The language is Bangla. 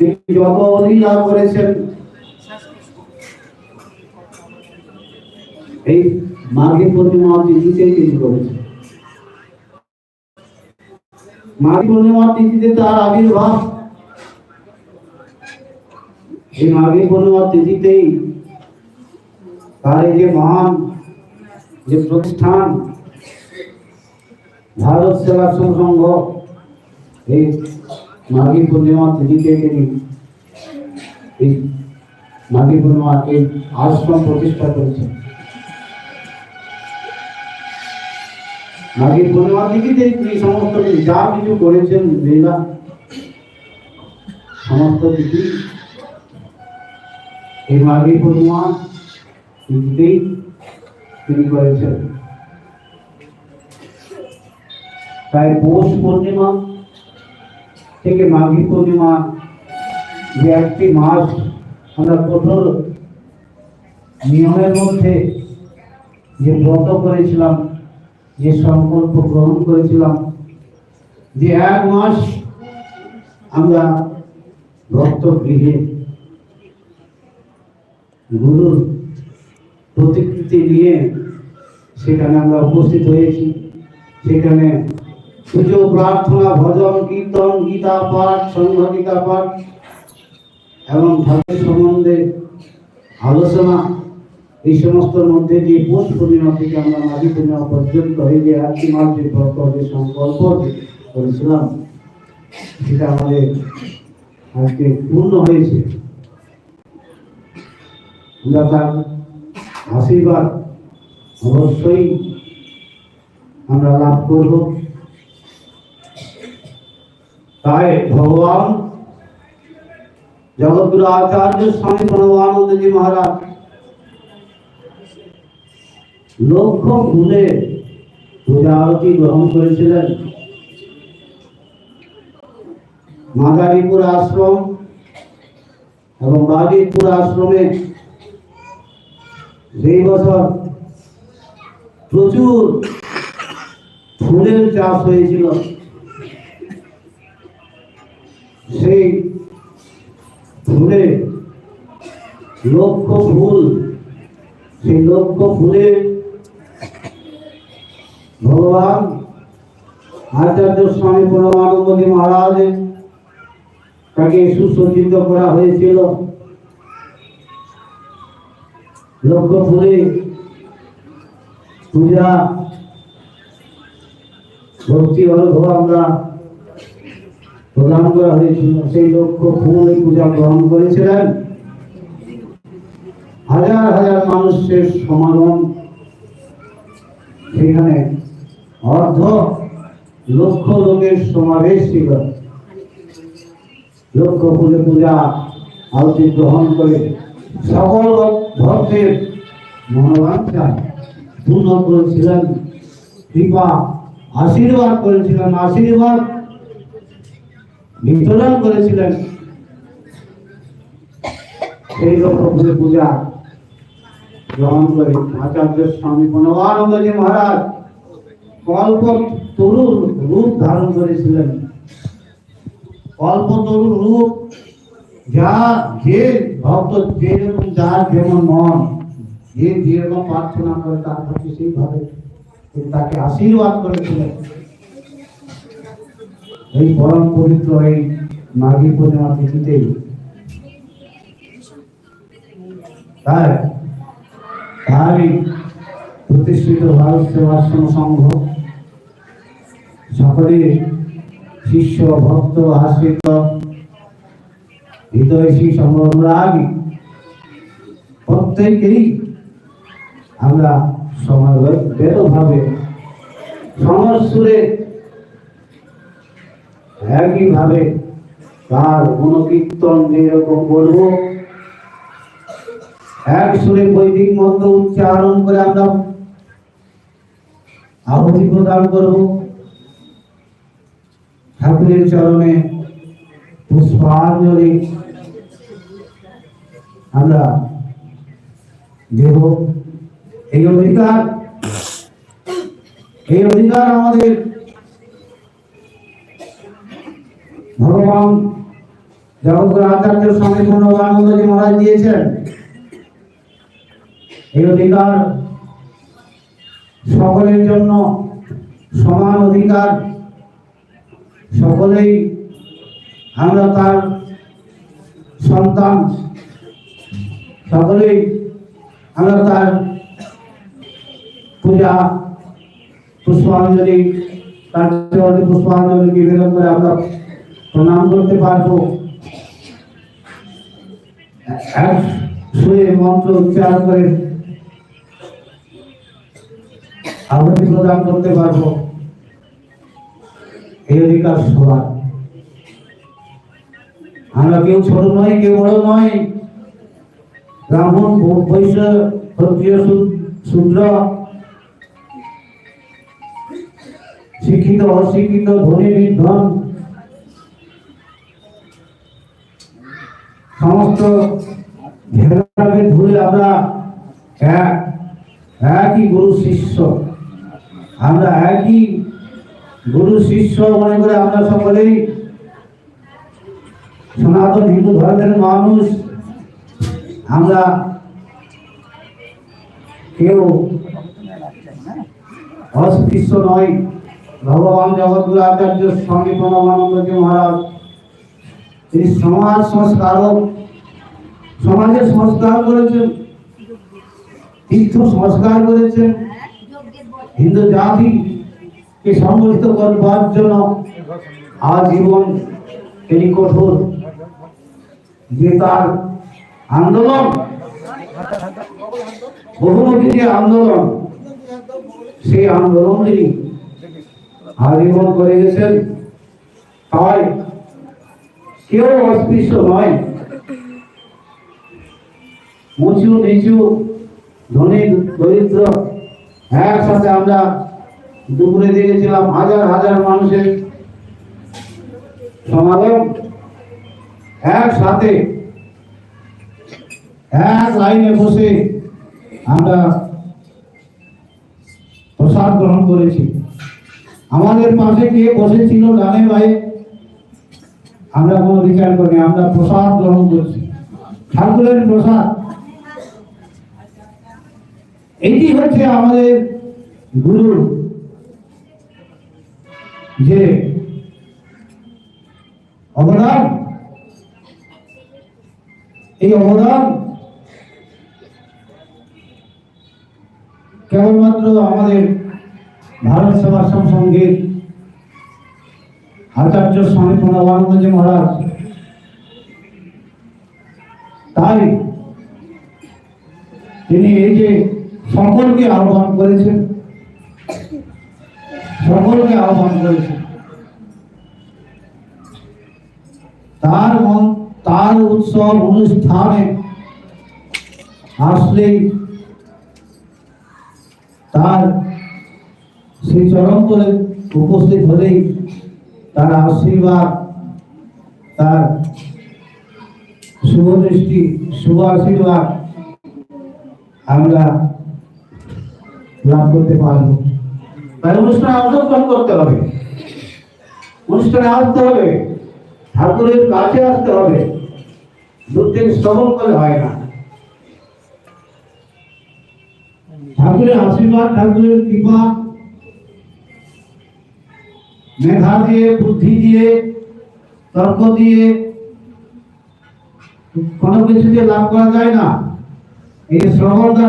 তিনি যত লীলা করেছেন। এই মাঘী পূর্ণিমা তিথিতে তিনি করেছেন মাঘী পূর্ণিমা তিথিতে তার আবির্ভাব। এই মাঘী পূর্ণিমা তিথিতেই তার এই যে মহান যে প্রতিষ্ঠান, ভারত সেবাশ্রম সংঘ, এই মাঘী পূর্ণিমা তিথিতে তিনি এই মাঘী পূর্ণিমা এই আশ্রম প্রতিষ্ঠা করেছেন। মাঘী পূর্ণিমা তিথিতে তিনি সমস্ত যা কিছু করেছেন লীলা, সমস্ত কিছু এই মাঘী পূর্ণিমা তিথিতেই তিনি করেছেন। তাই পৌষ পূর্ণিমা থেকে মাঘী পূর্ণিমা যে একটি মাস, আমরা কঠোর নিয়মের মধ্যে যে ব্রত করেছিলাম, যে সংকল্প গ্রহণ করেছিলাম, যে এক মাস আমরা ভক্ত গৃহে গুরুর প্রতিকৃতি নিয়ে সেখানে আমরা উপস্থিত হয়েছি। সেখানে পুজো, প্রার্থনা, ভজন, কীর্তন, গীতা, পাঠ সংঘ গীতা পাঠ এবং ঠাকুর সম্বন্ধে আলোচনা, এই সমস্তর মধ্যে যে পৌষ পূর্ণিমা থেকে আমরা মাঘী পূর্ণিমা পর্যন্ত এই যে মাস যে ব্রত, যে সংকল্প করেছিলাম, সেটা আমাদের আজকে পূর্ণ হয়েছে। আমরা তার আশীর্বাদ অবশ্যই আমরা লাভ করব। তাই ভগবান জগৎগুরু আচার্য স্বামী প্রণবানন্দজি মহারাজ লক্ষ ভুলে পূজা আরতি গ্রহণ করেছিলেন। মাদারীপুর আশ্রম এবং বাদিপুর আশ্রমে সেই বছর প্রচুর ফুলের চাষ হয়েছিল। সেই ফুলে লক্ষ ফুল, সেই লক্ষ ফুলে ভগবান আচার্য স্বামী পরমানন্দী মহারাজ তাকে সুসজ্জিত করা হয়েছিল। লক্ষ ফুলে পূজা, ভক্তি অনুভব আমরা প্রদান করা হয়েছিল সেই লক্ষ্য এই পূজা গ্রহণ করেছিলেন। হাজার হাজার মানুষের সমাগম। সেখানে অর্ধ লক্ষ লোকের সমাবেশ ছিল। লক্ষ ফুলে পূজা আরতি গ্রহণ করে সকল ভক্তের মনোবাঞ্ছা পূর্ণ করেছিলেন। কৃপা আশীর্বাদ করেছিলেন। আশীর্বাদ বিতরণ করেছিলেন। সেই লক্ষ্য ফুলে পূজা গ্রহণ করে আচার্য স্বামী প্রণবানন্দজি মহারাজ কল্প তরুর রূপ ধারণ করেছিলেন। কল্প তরুর রূপ, যা যে ভক্ত যেরকম যার যেমন মন, যে যেরকম প্রার্থনা করে তার প্রতি সেইভাবে তাকে আশীর্বাদ করেছিলেন। এই পরম পবিত্র এই মাঘী পূর্ণিমা তিথিতেই তাই তারই প্রতিষ্ঠিত ভারত সেবাশ্রম সংঘ সকলে শিষ্য, ভক্ত, আশ্রিত হৃদয়সী সমরাগী প্রত্যেকেই আমরা সমবেতভাবে সমরসুরে একইভাবে তার গুণকীর্তন যেরকম করব এক সুরে বৈদিক মন্ত্র উচ্চারণ করে আমরা আহুতি প্রদান করব। ঠাকুরের চরণে পুষ্পাঞ্জলি আমরা দেব। এই অধিকার এই অধিকার আমাদের ভগবান জগৎগুরু আচার্য স্বামী পূর্ণবানন্দজি মহারাজ দিয়েছেন, এই অধিকার সকলের জন্য সমান অধিকার। সকলেই আমরা তার সন্তান। সকলেই আমরা তার পূজা, পুষ্পাঞ্জলি, তার পুষ্পাঞ্জলি নিবেদন করে আমরা প্রণাম করতে পারব। এক মন্ত্র উচ্চারণ করে আহুতি প্রদান করতে পারব। এই অধিকার সবার। আমরা কেউ ছোট নয় কেউ বড় নয় ব্রাহ্মণ বৈশ্য, ক্ষত্রিয়, শূদ্র শিক্ষিত, অশিক্ষিত, ধনী নির্ধন সমস্ত ভেদাভেদ ভুলে আমরা এক, একই গুরু শিষ্য। আমরা একই গুরু শিষ্য মনে করে আমরা সকলেই সনাতন হিন্দু ধর্মের মানুষ। আমরা কেউ অস্পৃশ্য নয় ভগবান জগৎগুরু আচার্য স্বামী প্রণবানন্দজি মহারাজ তিনি সমাজ সংস্কারক, সমাজের সংস্কার করেছেন তীর্থ সংস্কার করেছেন। হিন্দু জাতিকে সংগঠিত করবার জন্য আজীবন তিনি কঠোর। যে তার আন্দোলন বহুমুখী যে আন্দোলন, সেই আন্দোলন তিনি আজীবন করে গেছেন। তাই কেউ অস্পৃশ্য নয়। উঁচু নিচু, ধনী, দরিদ্র, একসাথে আমরা দুপুরে দেখেছিলাম হাজার হাজার মানুষের সমাগম। একসাথে, এক লাইনে বসে আমরা প্রসাদ গ্রহণ করেছি। আমাদের পাশে কে বসেছিল ডানে ভাই? আমরা কোনো বিচার করি আমরা প্রসাদ গ্রহণ করছি। ঠাকুরের প্রসাদ। এটি হচ্ছে আমাদের গুরু যে অবদান। এই অবদান কেবলমাত্র আমাদের ভারত সেবাশ্রম সংঘের আচার্য স্বামী প্রণবানন্দজি মহারাজ। তাই তিনি এই যে সকলকে আহ্বান করেছেন, সকলকে আহ্বান করেছেন। তার মন, তার উৎসব অনুষ্ঠানে আসলেই তার সেই চরম উপস্থিত হলেই তার আশীর্বাদ, তার শুভ শুভ আশীর্বাদ আমরা লাভ করতে পারব। তাই অনুষ্ঠানে অংশগ্রহণ করতে হবে। অনুষ্ঠানে আসতে হবে। ঠাকুরের কাছে আসতে হবে। থেকে শ্রবণ করে হয় না। ঠাকুরের আশীর্বাদ, ঠাকুরের কৃপা মেধা দিয়ে, বুদ্ধি দিয়ে, তর্ক দিয়ে কোনো কিছু দিয়ে লাভ করা যায় না। এই শ্রবণ